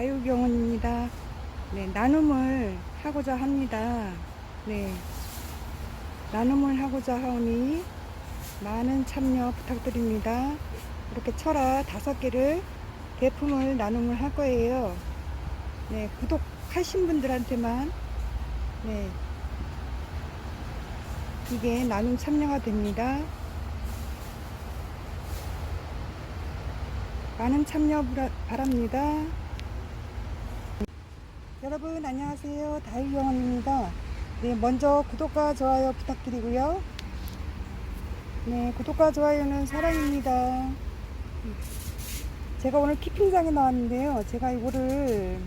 다육영원입니다. 네, 나눔을 하고자 합니다. 네, 나눔을 하고자 하오니 많은 참여 부탁드립니다. 이렇게 철화 다섯 개를 대품을 나눔을 할 거예요. 네, 구독하신 분들한테만 네, 이게 나눔 참여가 됩니다. 많은 참여 바랍니다. 여러분 안녕하세요. 다육영원입니다. 네, 먼저 구독과 좋아요 부탁드리고요. 네, 구독과 좋아요는 사랑입니다. 제가 오늘 키핑장에 나왔는데요. 제가 이거를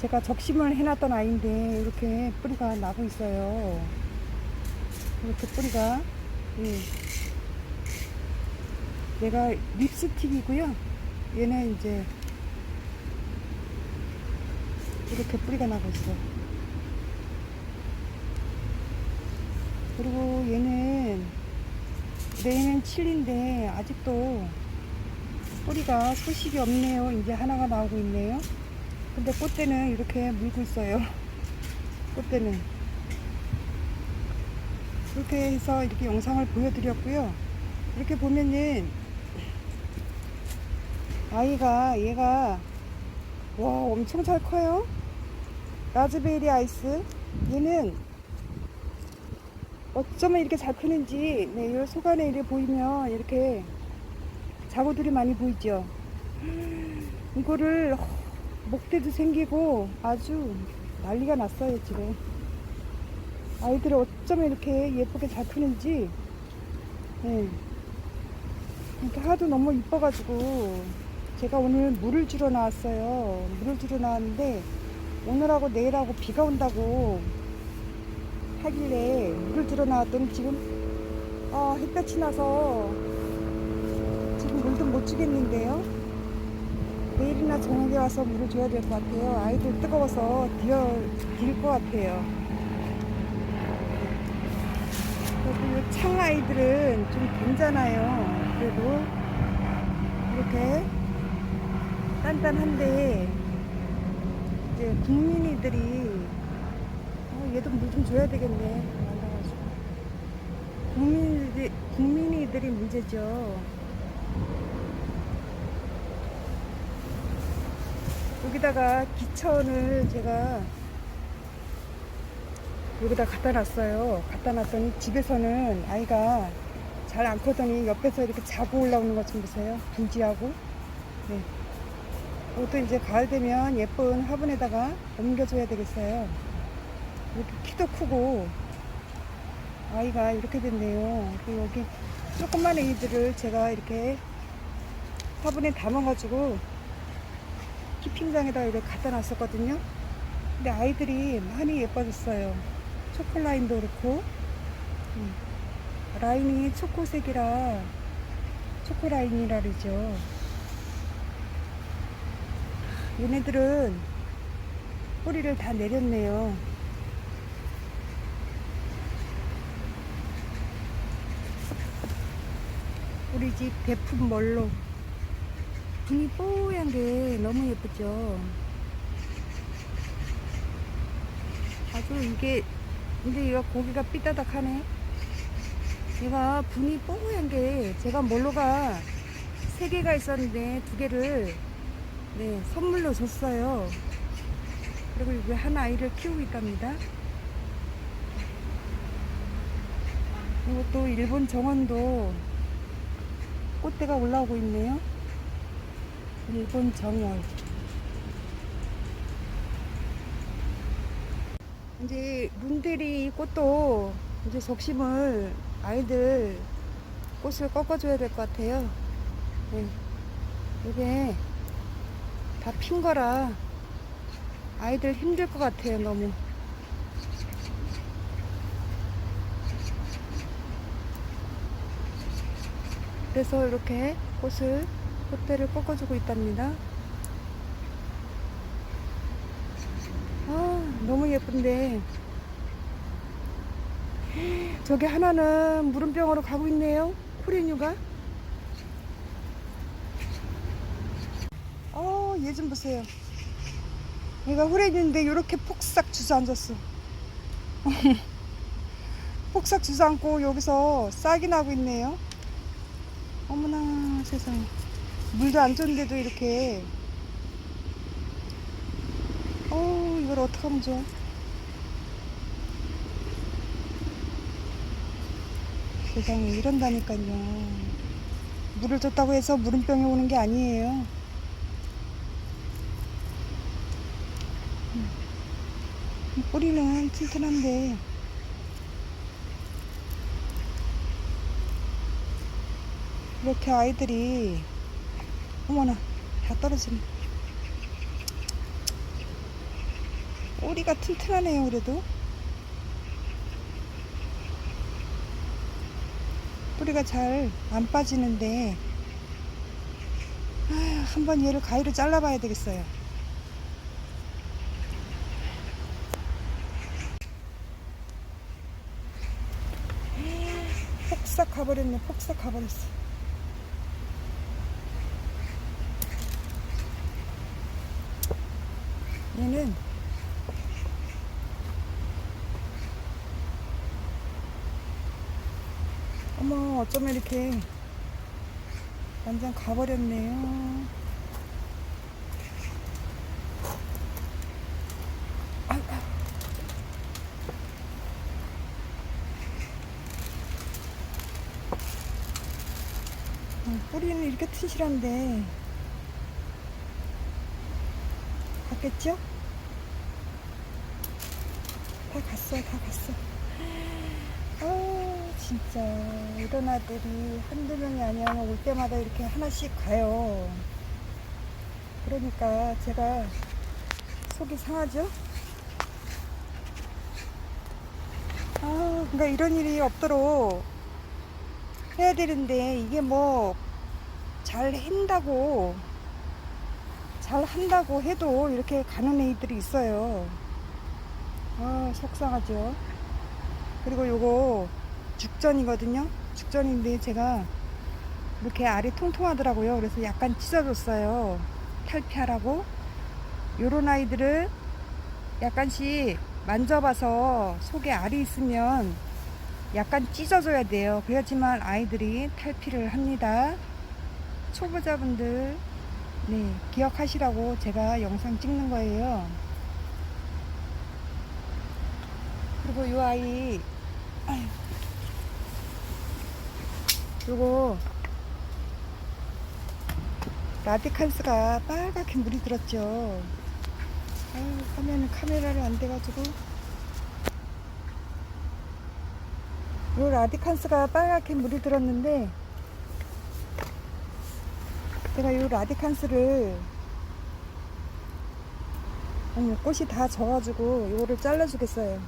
제가 적심을 해놨던 아이인데 이렇게 뿌리가 나고 있어요. 이렇게 뿌리가 예. 얘가 립스틱이고요. 얘는 이제 이렇게 뿌리가 나고 있어. 그리고 얘는 얘는 칠리인데 아직도 뿌리가 소식이 없네요. 이제 하나가 나오고 있네요. 근데 꽃대는 이렇게 물고 있어요. 꽃대는 이렇게 해서 이렇게 영상을 보여드렸고요. 이렇게 보면은 아이가 얘가 와 엄청 잘 커요. 라즈베리 아이스 얘는 어쩌면 이렇게 잘 크는지 네, 이 속안에 이렇게 보이면 이렇게 자구들이 많이 보이죠. 이거를 목대도 생기고 아주 난리가 났어요 지금. 아이들이 어쩌면 이렇게 예쁘게 잘 크는지 네. 이렇게 하도 너무 이뻐가지고 제가 오늘 물을 주러 나왔어요. 물을 주러 나왔는데 오늘하고 내일하고 비가 온다고 하길래 물을 주러 나왔더니 지금 어, 햇볕이 나서 지금 물도 못 주겠는데요. 내일이나 저녁에 와서 물을 줘야 될 것 같아요. 아이들 뜨거워서 뛰어 딜것 같아요. 그리고 창 아이들은 좀 괜찮아요. 그래도 이렇게 단단한데 이제 국민이들이 어, 얘도 물 좀 줘야 되겠네. 말라가지고. 국민이들이 국민이들이 문제죠. 여기다가 기천을 제가 여기다 갖다 놨어요. 갖다 놨더니 집에서는 아이가 잘 안 커더니 옆에서 이렇게 자고 올라오는 것 좀 보세요. 분지하고. 네. 이것도 이제 가을 되면 예쁜 화분에다가 옮겨줘야 되겠어요. 이렇게 키도 크고 아이가 이렇게 됐네요. 그리고 여기 조그만 애들을 제가 이렇게 화분에 담아가지고 키핑장에다 이렇게 갖다 놨었거든요. 근데 아이들이 많이 예뻐졌어요. 초콜라인도 그렇고 음, 라인이 초코색이라 초코라인이라 그러죠. 얘네들은 뿌리를 다 내렸네요. 우리 집 대품 멀로 분이 뽀얀 게 너무 예쁘죠. 아주 이게 근데 얘가 고기가 삐다닥하네. 얘가 분이 뽀얀 게 제가 몰로가 세 개가 있었는데 두 개를 네 선물로 줬어요. 그리고 이게 한 아이를 키우고 있답니다. 이것도 일본 정원도 꽃대가 올라오고 있네요. 일본 정월. 이제 문대리 꽃도 이제 적심을 아이들 꽃을 꺾어줘야 될 것 같아요. 네. 이게 다 핀 거라 아이들 힘들 것 같아요, 너무. 그래서 이렇게 꽃을 꽃대를 꺾어주고 있답니다. 아, 너무 예쁜데. 저기 하나는 물음병으로 가고 있네요. 코리뉴가. 아, 어, 얘 좀 보세요. 얘가 후레기인데 이렇게 폭삭 주저앉았어. 폭삭 주저앉고 여기서 싹이 나고 있네요. 어머나 세상에. 물도 안 좋은데도 이렇게. 어, 이걸 어떡하면 좋아. 세상에 이런다니까요. 물을 줬다고 해서 물음병이 오는 게 아니에요. 뿌리는 튼튼한데 이렇게 아이들이 어머나 다 떨어지네. 뿌리가 튼튼하네요 그래도. 뿌리가 잘 안 빠지는데 아휴, 한번 얘를 가위로 잘라봐야 되겠어요. 폭삭 가버렸네. 폭삭 가버렸어. 얘는 어머 어쩌면 이렇게 완전 가버렸네요. 아, 아. 어, 뿌리는 이렇게 튼실한데 갔겠죠? 다 갔어요, 다 갔어. 아, 진짜 이런 아들이 한두 명이 아니야 올 때마다 이렇게 하나씩 가요. 그러니까 제가 속이 상하죠? 아, 그러니까 이런 일이 없도록 해야 되는데 이게 뭐 잘 한다고 잘 한다고 해도 이렇게 가는 애들이 있어요. 아, 속상하죠. 그리고 요거 죽전이거든요. 죽전인데 제가 이렇게 알이 통통하더라고요. 그래서 약간 찢어줬어요. 탈피하라고. 요런 아이들은 약간씩 만져봐서 속에 알이 있으면 약간 찢어줘야 돼요. 그래야지만 아이들이 탈피를 합니다. 초보자분들, 네, 기억하시라고 제가 영상 찍는 거예요. 그리고 이 아이, 아유, 요거, 라디칸스가 빨갛게 물이 들었죠. 아유, 화면은 카메라를 안 돼가지고. 요 라디칸스가 빨갛게 물이 들었는데, 제가 요 라디칸스를, 어머, 꽃이 다 져가지고, 요거를 잘라주겠어요.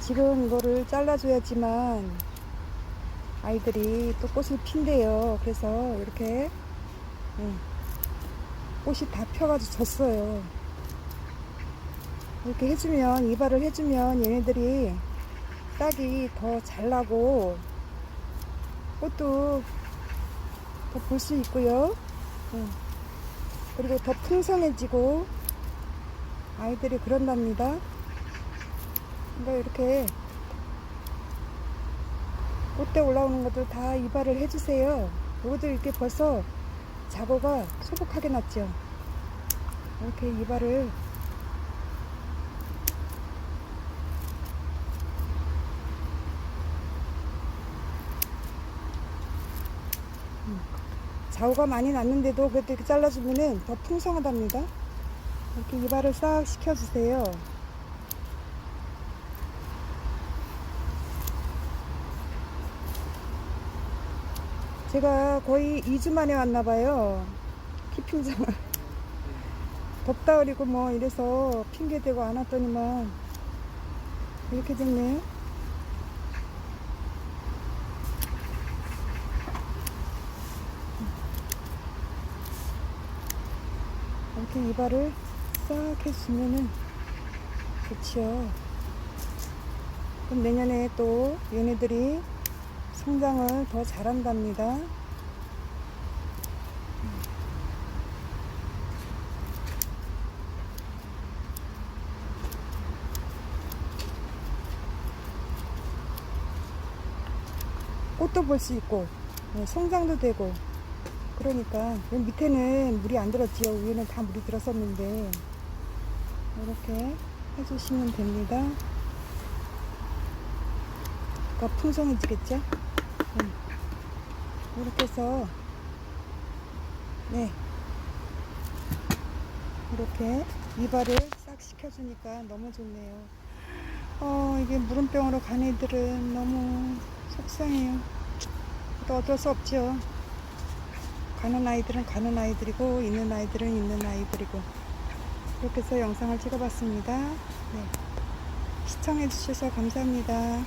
지금 이거를 잘라줘야지만, 아이들이 또 꽃을 핀대요. 그래서 이렇게, 음, 꽃이 다 펴가지고 졌어요. 이렇게 해주면, 이발을 해주면 얘네들이 싹이 더 잘 나고, 꽃도 더 볼 수 있고요. 음, 그리고 더 풍성해지고, 아이들이 그런답니다. 그러니까 이렇게 꽃대 올라오는 것들 다 이발을 해주세요. 이것도 이렇게 벌써 자고가 소복하게 났죠. 이렇게 이발을 자우가 많이 났는데도 그래도 이렇게 잘라주면은 더 풍성하답니다. 이렇게 이발을 싹 시켜주세요. 제가 거의 2주 만에 왔나봐요. 키핑장을. 덥다 그리고 뭐 이래서 핑계대고 안 왔더니만 이렇게 됐네 이렇게 이발을 싹 해주면은 좋지요. 그럼 내년에 또 얘네들이 성장을 더 잘한답니다. 꽃도 볼 수 있고 네, 성장도 되고 그러니까. 밑에는 물이 안 들었지요. 위에는 다 물이 들었었는데. 이렇게 해주시면 됩니다. 더 풍성해지겠죠? 네. 이렇게 해서 네. 이렇게 이발을 싹 시켜주니까 너무 좋네요. 어 이게 물음병으로 간 애들은 너무 속상해요. 또 어쩔 수 없죠 가는 아이들은 가는 아이들이고 있는 아이들은 있는 아이들이고. 이렇게 해서 영상을 찍어봤습니다. 네. 시청해 주셔서 감사합니다